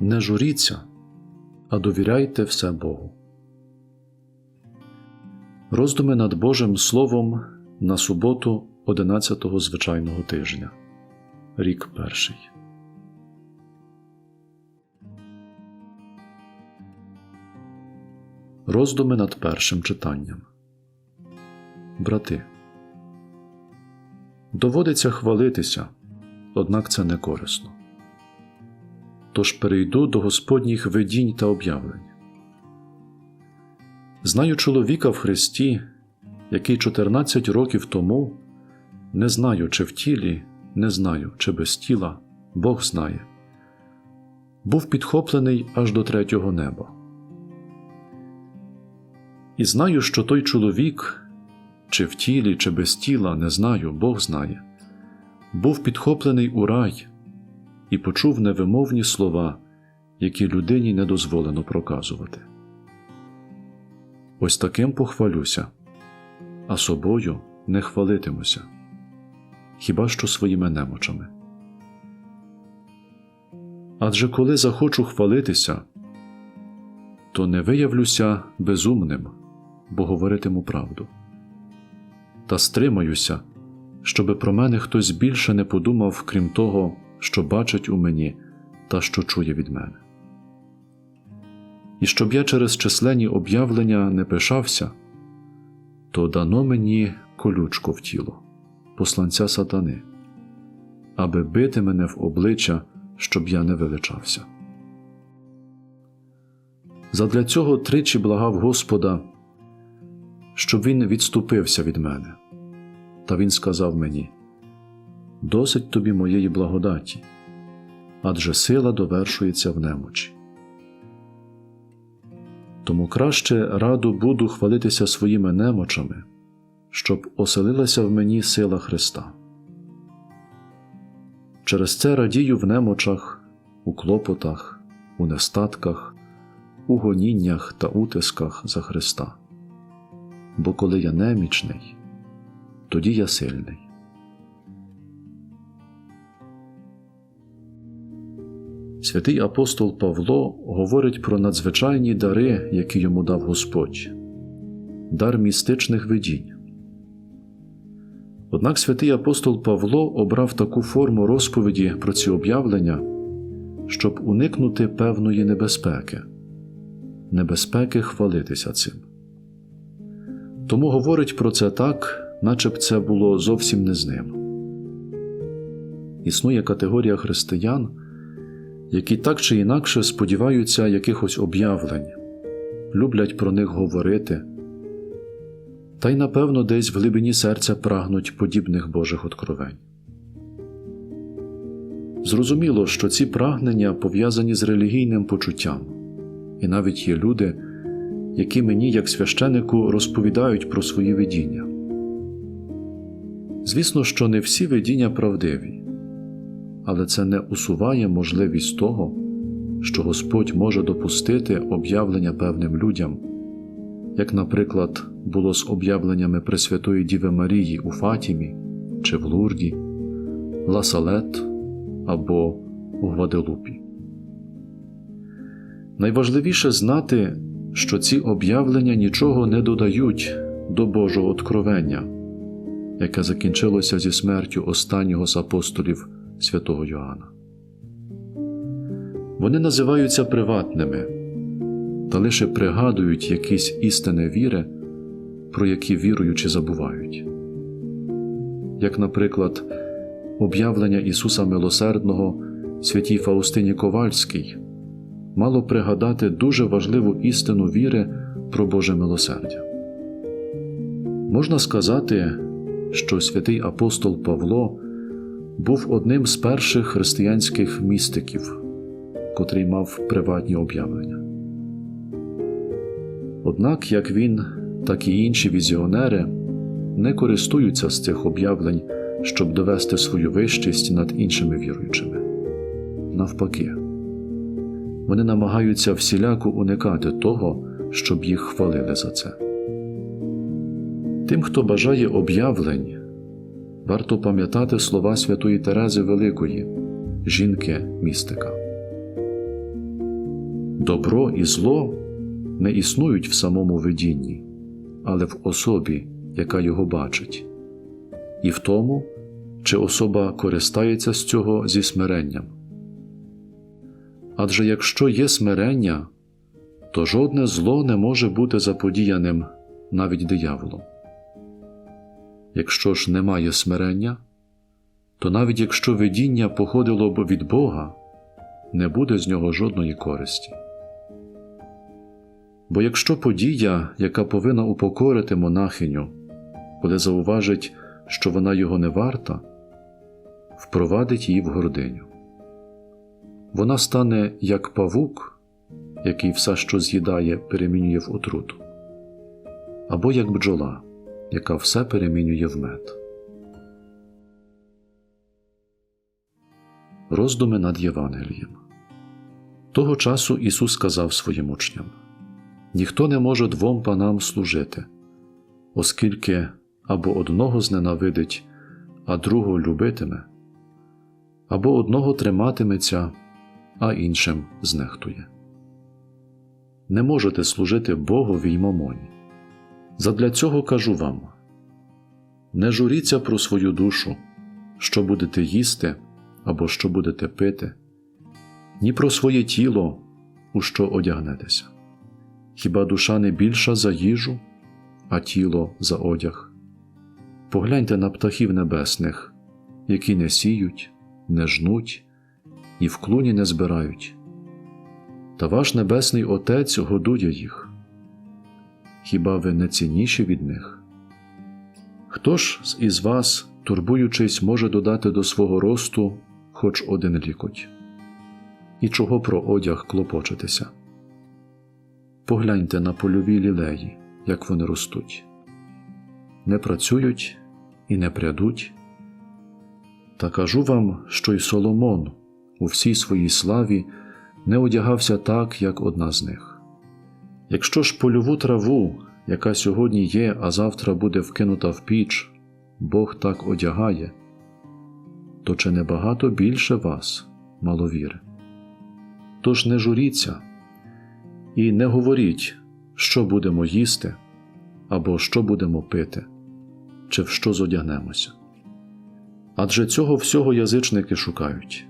не журіться, а довіряйте все Богу. Роздуми над Божим Словом на суботу 11-го звичайного тижня. Рік перший. Роздуми над першим читанням. Брати. Доводиться хвалитися, однак це не корисно. Тож перейду до Господніх видінь та об'явлень. Знаю чоловіка в Христі, який 14 років тому, не знаю, чи в тілі, не знаю, чи без тіла, Бог знає, був підхоплений аж до третього неба. І знаю, що той чоловік, чи в тілі, чи без тіла, не знаю, Бог знає, був підхоплений у рай і почув невимовні слова, які людині не дозволено проказувати. Ось таким похвалюся, а собою не хвалитимуся, хіба що своїми немочами. Адже коли захочу хвалитися, то не виявлюся безумним, бо говоритиму правду. Та стримаюся, щоби про мене хтось більше не подумав, крім того, що бачить у мені та що чує від мене. І щоб я через численні об'явлення не пишався, то дано мені колючко в тіло, посланця сатани, аби бити мене в обличчя, щоб я не величався. Задля цього тричі благав Господа, щоб він відступився від мене. Та він сказав мені: Досить тобі моєї благодаті, адже сила довершується в немочі. Тому краще раду буду хвалитися своїми немочами, щоб оселилася в мені сила Христа. Через це радію в немочах, у клопотах, у нестатках, у гоніннях та утисках за Христа. Бо коли я немічний, тоді я сильний. Святий апостол Павло говорить про надзвичайні дари, які йому дав Господь, дар містичних видінь. Однак святий апостол Павло обрав таку форму розповіді про ці об'явлення, щоб уникнути певної небезпеки, небезпеки хвалитися цим. Тому говорить про це так, наче б це було зовсім не з ним. Існує категорія християн, які так чи інакше сподіваються якихось об'явлень, люблять про них говорити, та й, напевно, десь в глибині серця прагнуть подібних Божих откровень. Зрозуміло, що ці прагнення пов'язані з релігійним почуттям, і навіть є люди, які мені, як священику, розповідають про свої видіння. Звісно, що не всі видіння правдиві, але це не усуває можливість того, що Господь може допустити об'явлення певним людям, як, наприклад, було з об'явленнями Пресвятої Діви Марії у Фатімі чи в Лурді, Ласалет або у Гваделупі. Найважливіше знати, що ці об'явлення нічого не додають до Божого откровення, яке закінчилося зі смертю останнього з апостолів святого Йоанна. Вони називаються приватними та лише пригадують якісь істини віри, про які віруючи забувають. Як, наприклад, об'явлення Ісуса Милосердного святій Фаустині Ковальській мало пригадати дуже важливу істину віри про Боже милосердя. Можна сказати, що святий апостол Павло був одним з перших християнських містиків, котрий мав приватні об'явлення. Однак як він, так і інші візіонери не користуються з цих об'явлень, щоб довести свою вищість над іншими віруючими. Навпаки, вони намагаються всіляко уникати того, щоб їх хвалили за це. Тим, хто бажає об'явлень, варто пам'ятати слова святої Терези Великої, жінки містика. добро і зло не існують в самому видінні, але в особі, яка його бачить, і в тому, чи особа користається з цього зі смиренням. Адже якщо є смирення, то жодне зло не може бути заподіяним навіть дияволом. Якщо ж немає смирення, то навіть якщо видіння походило б від Бога, не буде з нього жодної користі. Бо якщо подія, яка повинна упокорити монахиню, коли зауважить, що вона його не варта, впровадить її в гординю, вона стане як павук, який все, що з'їдає, перемінює в отруту, або як бджола, яка все перемінює в мед. Роздуми над Євангелієм. Того часу Ісус сказав своїм учням: Ніхто не може двом панам служити, оскільки або одного зненавидить, а другого любитиме, або одного триматиметься, а іншим знехтує. Не можете служити Богові й мамоні. Задля цього кажу вам: не журіться про свою душу, що будете їсти або що будете пити, ні про своє тіло, у що одягнетеся. Хіба душа не більша за їжу, а тіло за одяг? Погляньте на птахів небесних, які не сіють, не жнуть і в клуні не збирають. Та ваш Небесний Отець годує їх. Хіба ви не цінніші від них? Хто ж із вас, турбуючись, може додати до свого росту хоч один лікоть? І чого про одяг клопочетеся? Погляньте на польові лілеї, як вони ростуть, не працюють і не прядуть. Та кажу вам, що й Соломон у всій своїй славі не одягався так, як одна з них. Якщо ж польову траву, яка сьогодні є, а завтра буде вкинута в піч, Бог так одягає, то чи не багато більше вас, маловіри? Тож не журіться і не говоріть, що будемо їсти, або що будемо пити, чи в що зодягнемося. Адже цього всього язичники шукають.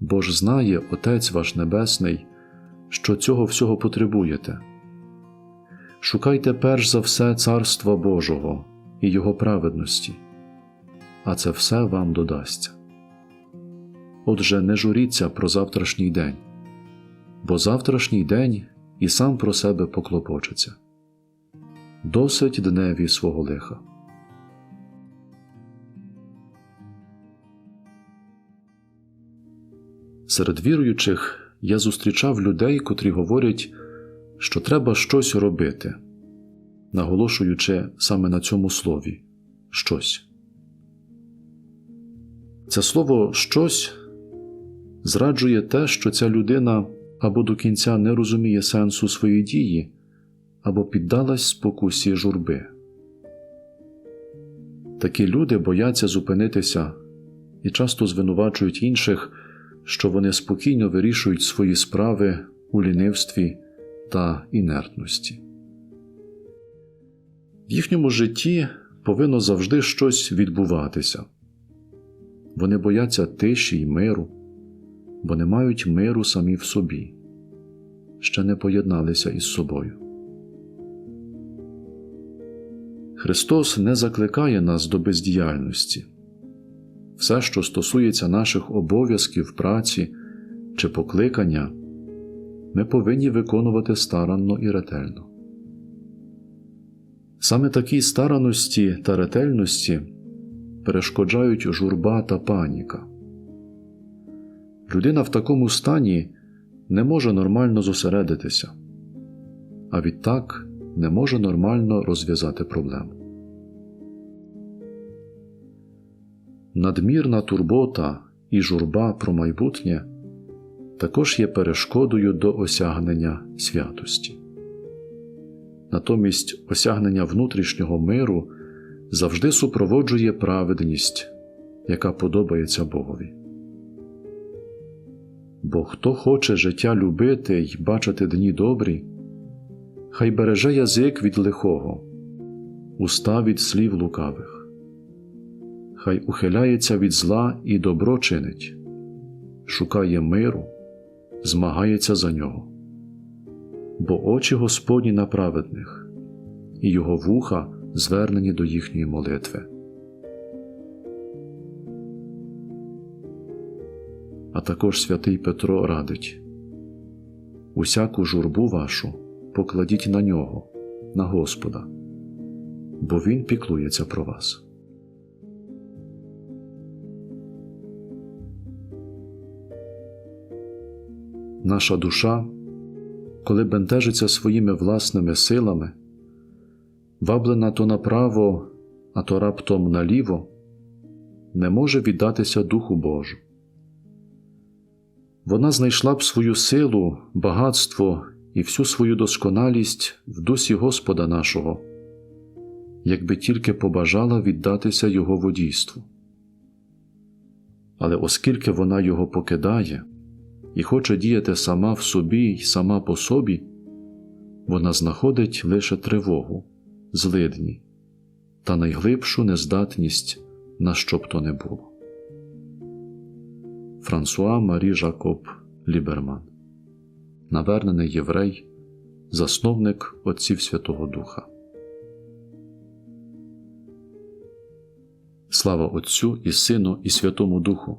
Бо ж знає Отець ваш Небесний, що цього всього потребуєте. Шукайте перш за все Царства Божого і Його праведності, а це все вам додасться. Отже, не журіться про завтрашній день, бо завтрашній день і сам про себе поклопочеться. Досить дневі свого лиха. Серед віруючих я зустрічав людей, котрі говорять, що треба щось робити, наголошуючи саме на цьому слові щось. Це слово щось зраджує те, що ця людина або до кінця не розуміє сенсу своєї дії, або піддалась спокусі журби. Такі люди бояться зупинитися і часто звинувачують інших, що вони спокійно вирішують свої справи у лінивстві та інертності. В їхньому житті повинно завжди щось відбуватися. Вони бояться тиші й миру, бо не мають миру самі в собі, ще не поєдналися із собою. Христос не закликає нас до бездіяльності. Все, що стосується наших обов'язків праці чи покликання, ми повинні виконувати старанно і ретельно. Саме такій старанності та ретельності перешкоджають журба та паніка. Людина в такому стані не може нормально зосередитися, а відтак не може нормально розв'язати проблему. Надмірна турбота і журба про майбутнє також є перешкодою до осягнення святості. Натомість осягнення внутрішнього миру завжди супроводжує праведність, яка подобається Богові. Бо хто хоче життя любити й бачити дні добрі, хай береже язик від лихого, уста від слів лукавих, хай ухиляється від зла і добро чинить, шукає миру, змагається за нього. Бо очі Господні на праведних, і його вуха звернені до їхньої молитви. А також святий Петро радить усяку журбу вашу покладіть на нього, на Господа, бо Він піклується про вас. Наша душа, коли бентежиться своїми власними силами, ваблена то направо, а то раптом наліво, не може віддатися Духу Божу. Вона знайшла б свою силу, багатство і всю свою досконалість в дусі Господа нашого, якби тільки побажала віддатися Його водійству. Але оскільки вона його покидає і хоче діяти сама в собі й сама по собі, вона знаходить лише тривогу, злидні та найглибшу нездатність на що б то не було. Франсуа Марі Жакоб Ліберман, навернений єврей, засновник Отців Святого Духа. Слава Отцю і Сину, і Святому Духу,